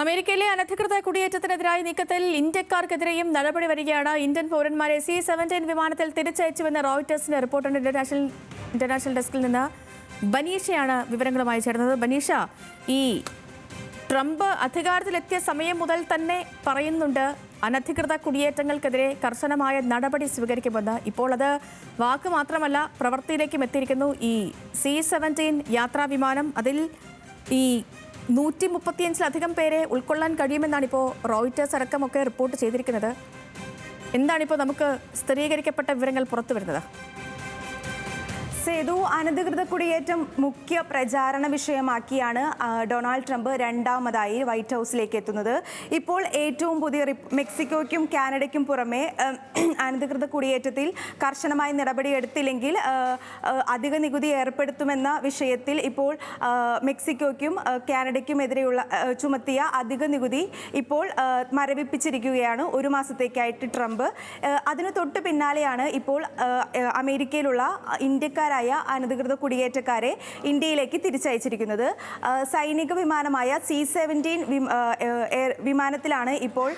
അമേരിക്കയിലെ അനധികൃത കുടിയേറ്റത്തിനെതിരായ നീക്കത്തിൽ ഇന്ത്യക്കാർക്കെതിരെയും നടപടി വരികയാണ്. ഇന്ത്യൻ പൗരന്മാരെ സി സെവന്റീൻ വിമാനത്തിൽ തിരിച്ചയച്ചുവെന്ന് റോയിറ്റേഴ്സിന്റെ റിപ്പോർട്ടുണ്ട്. ഇന്റർനാഷണൽ ഇന്റർനാഷണൽ ഡെസ്കിൽ നിന്ന് ബനീഷയാണ് വിവരങ്ങളുമായി ചേർന്നത് ബനീഷ ഈ ട്രംപ് അധികാരത്തിലെത്തിയ സമയം മുതൽ തന്നെ പറയുന്നുണ്ട് അനധികൃത കുടിയേറ്റങ്ങൾക്കെതിരെ കർശനമായ നടപടി സ്വീകരിക്കുമെന്ന്. ഇപ്പോൾ അത് വാക്ക് മാത്രമല്ല പ്രവൃത്തിയിലേക്കും എത്തിയിരിക്കുന്നു ഈ സി സെവന്റീൻ യാത്രാ വിമാനം അതിൽ ഈ നൂറ്റി മുപ്പത്തിയഞ്ചിലധികം പേരെ ഉൾക്കൊള്ളാൻ കഴിയുമെന്നാണ് ഇപ്പോൾ റോയിറ്റേഴ്സ് അടക്കമൊക്കെ റിപ്പോർട്ട് ചെയ്തിരിക്കുന്നത്. എന്താണിപ്പോൾ നമുക്ക് സ്ഥിരീകരിക്കപ്പെട്ട വിവരങ്ങൾ പുറത്തു വരുന്നത് സേതു അനധികൃത കുടിയേറ്റം മുഖ്യ പ്രചാരണ വിഷയമാക്കിയാണ് ഡൊണാൾഡ് ട്രംപ് രണ്ടാമതായി വൈറ്റ് ഹൗസിലേക്ക് എത്തുന്നത്. ഇപ്പോൾ ഏറ്റവും പുതിയ മെക്സിക്കോയ്ക്കും കാനഡയ്ക്കും പുറമെ അനധികൃത കുടിയേറ്റത്തിൽ കർശനമായ നടപടിയെടുത്തില്ലെങ്കിൽ അധിക നികുതി ഏർപ്പെടുത്തുമെന്ന വിഷയത്തിൽ ഇപ്പോൾ മെക്സിക്കോയ്ക്കും കാനഡയ്ക്കും എതിരെയുള്ള ചുമത്തിയ അധിക നികുതി ഇപ്പോൾ മരവിപ്പിച്ചിരിക്കുകയാണ് ഒരു മാസത്തേക്കായിട്ട് ട്രംപ്. അതിന് തൊട്ട് പിന്നാലെയാണ് ഇപ്പോൾ അമേരിക്കയിലുള്ള ആ, ഇന്ത്യക്കാരായ അനധികൃത കുടിയേറ്റക്കാരെ ഇന്ത്യയിലേക്ക് തിരിച്ചയച്ചിരിക്കുന്നത്. സൈനിക വിമാനമായ സി സെവന്റീൻ വിമാനത്തിലാണ് ഇപ്പോൾ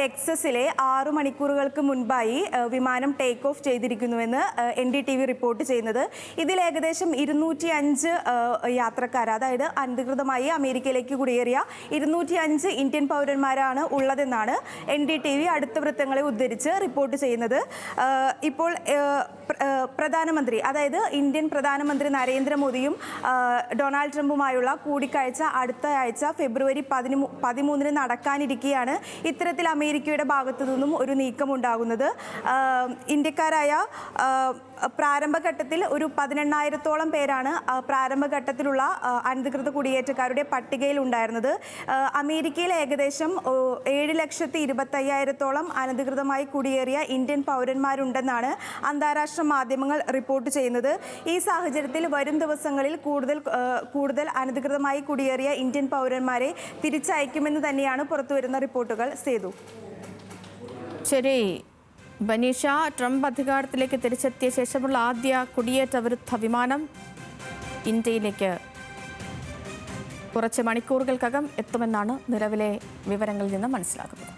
ടെക്സസിലെ ആറു മണിക്കൂറുകൾക്ക് മുൻപായി വിമാനം take off ചെയ്തിരിക്കുന്നുവെന്ന് N D T V report ചെയ്യുന്നത്. ഇതിൽ ഏകദേശം ഇരുന്നൂറ്റി അഞ്ച് യാത്രക്കാർ അതായത് അനധികൃതമായി അമേരിക്കയിലേക്ക് കുടിയേറിയ ഇരുന്നൂറ്റി അഞ്ച് ഇന്ത്യൻ പൗരന്മാരാണ് ഉള്ളതെന്നാണ് എൻ ഡി ടി വി അടുത്ത വൃത്തങ്ങളെ ഉദ്ധരിച്ച് റിപ്പോർട്ട് ചെയ്യുന്നത്. ഇപ്പോൾ പ്രധാനമന്ത്രി അതായത് ഇന്ത്യൻ പ്രധാനമന്ത്രി നരേന്ദ്രമോദിയും ഡൊണാൾഡ് ട്രംപുമായുള്ള കൂടിക്കാഴ്ച അടുത്ത ആഴ്ച ഫെബ്രുവരി പതിമൂ പതിമൂന്നിന് നടക്കാനിരിക്കെയാണ് ഇത്തരത്തിൽ അമേരിക്കയുടെ ഭാഗത്തു നിന്നും ഒരു നീക്കമുണ്ടാകുന്നത്. ഇന്ത്യക്കാരായ പ്രാരംഭഘട്ടത്തിൽ ഒരു പതിനെണ്ണായിരത്തോളം പേരാണ് പ്രാരംഭഘട്ടത്തിലുള്ള അനധികൃത കുടിയേറ്റക്കാരുടെ പട്ടികയിൽ ഉണ്ടായിരുന്നത്. അമേരിക്കയിൽ ഏകദേശം ഏഴ് ലക്ഷത്തി ഇരുപത്തയ്യായിരത്തോളം അനധികൃതമായി കുടിയേറിയ ഇന്ത്യൻ പൗരന്മാരുണ്ടെന്നാണ് അന്താരാഷ്ട്ര മാധ്യമങ്ങൾ റിപ്പോർട്ട് ചെയ്യുന്നത്. ഈ സാഹചര്യത്തിൽ വരും ദിവസങ്ങളിൽ കൂടുതൽ കൂടുതൽ അനധികൃതമായി കുടിയേറിയ ഇന്ത്യൻ പൗരന്മാരെ തിരിച്ചയക്കുമെന്ന് തന്നെയാണ് പുറത്തുവരുന്ന റിപ്പോർട്ടുകൾ. സേതു. ശരി. ബനീഷ ട്രംപ് അധികാരത്തിലേക്ക് തിരിച്ചെത്തിയ ശേഷമുള്ള ആദ്യ കുടിയേറ്റ വിരുദ്ധ വിമാനം ഇന്ത്യയിലേക്ക്. കുറച്ച് മണിക്കൂറുകൾക്കകം എത്തുമെന്നാണ് നിലവിലെ വിവരങ്ങളിൽ നിന്ന് മനസ്സിലാക്കുന്നത്.